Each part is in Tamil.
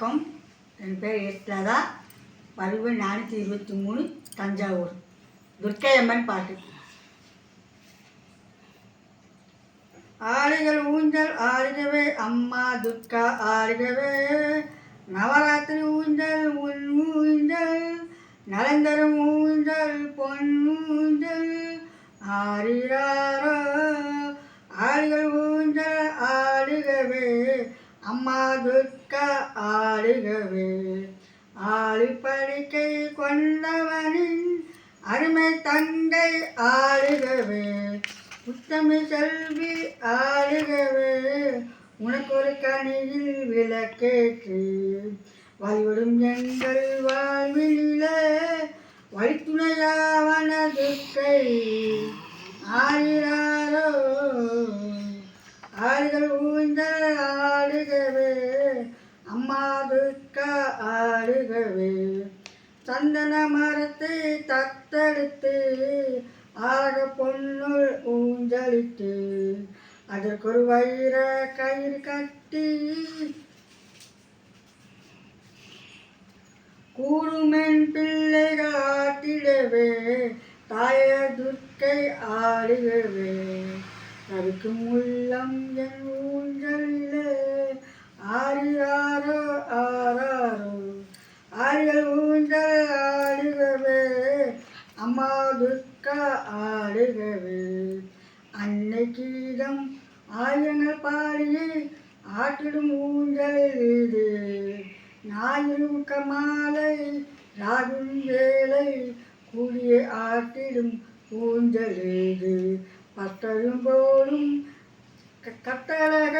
வணக்கம். என் பேர் எஸ்லதா பதிவு நானூற்றி இருபத்தி மூணு தஞ்சாவூர். துர்க்கையம்மன் பாட்டு. ஆடுகள் ஊஞ்சல் ஆடுகவே அம்மா துர்கா ஆடுகவே. நவராத்திரி ஊஞ்சல் உன் ஊஞ்சல். நலந்தரும் ஊஞ்சல் பொன் ஊஞ்சல். ஆடிறாரோ ஆளுகள் ஊஞ்சல் ஆடுகவே அம்மா துர்கா ஆடுகவே ஆழிப்படிக்கை கொண்டவனின் அருமை தங்கை ஆளுகவே. உத்தமி செல்வி ஆளுகவே. உனக்கு ஒரு கனியில் விளக்கேற்று. வழிவிடும் எங்கள் வாழ்விலே வழித்துணையாவனது கை ஆகிறாரோ ஆடுகள் ஊஞ்சல் ஆடுகவே அம்மாவுக்கு துர்க்கா ஆடுகவே சந்தன மரத்தை தத்தெடுத்து ஆக பொண்ணுள் ஊஞ்சலிட்டு அதற்கு ஒரு வைர கயிறு கட்டி கூடுமென் பிள்ளைகள் ஆட்டிடவே தாய துர்க்கை ஆடுகவே. அதுக்கு உள்ளம் என் ஊஞ்சலிலே ஆறியாரோ ஆறாரோ ஆறுகள் ஊஞ்சல் ஆடுகவே அம்மா துர்க்கா ஆடுகவே. அன்னை கீதம் ஆயங்கள் பாடியே ஆட்டிடும் ஊஞ்சலில் இது. ஞாயிறும் மாலை ராகும் வேலை கூடிய ஆட்டிடும் ஊஞ்சலேது பட்டரும் போலும் க- கட்டழக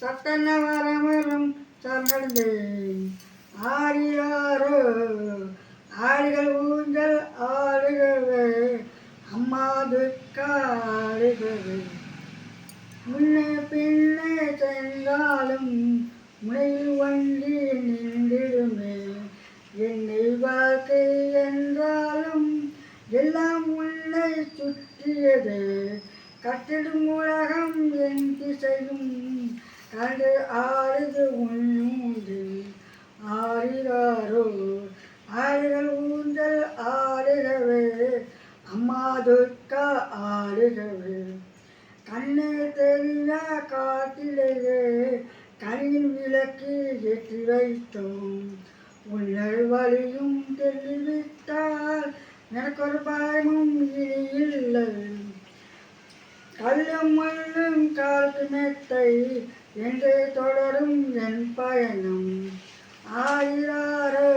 சத்தன வரமரும் சரணடைந்தேன் ஆரியாரோ ஆடுகள் ஊஞ்சல் ஆடுகவே அம்மா துர்க்கா முன்னே பின்னே சென்றாலும் முனையில் வண்டி நின்றிடுமே. என்னை வாழ்க்கை என்றாலும் எல்லாம் உன்னை சுற்றியது. கட்டிடும் உலகம் என் திசையும் அது ஆறுது உண்டு ஆறுகாரோ ஆறுகள் ஊந்தல் ஆறுகவே அம்மா துர்க்கா ஆறுகவே கண்ணே தெரியா காட்டிலேயே கனியின் விளக்கு ஏற்றி வைத்தோம். உன்னர் வழியும் தெளிவித்தால் எனக்கு ஒரு பயமும் என்று தொடரும் என் பயணம் ஆயிராரோ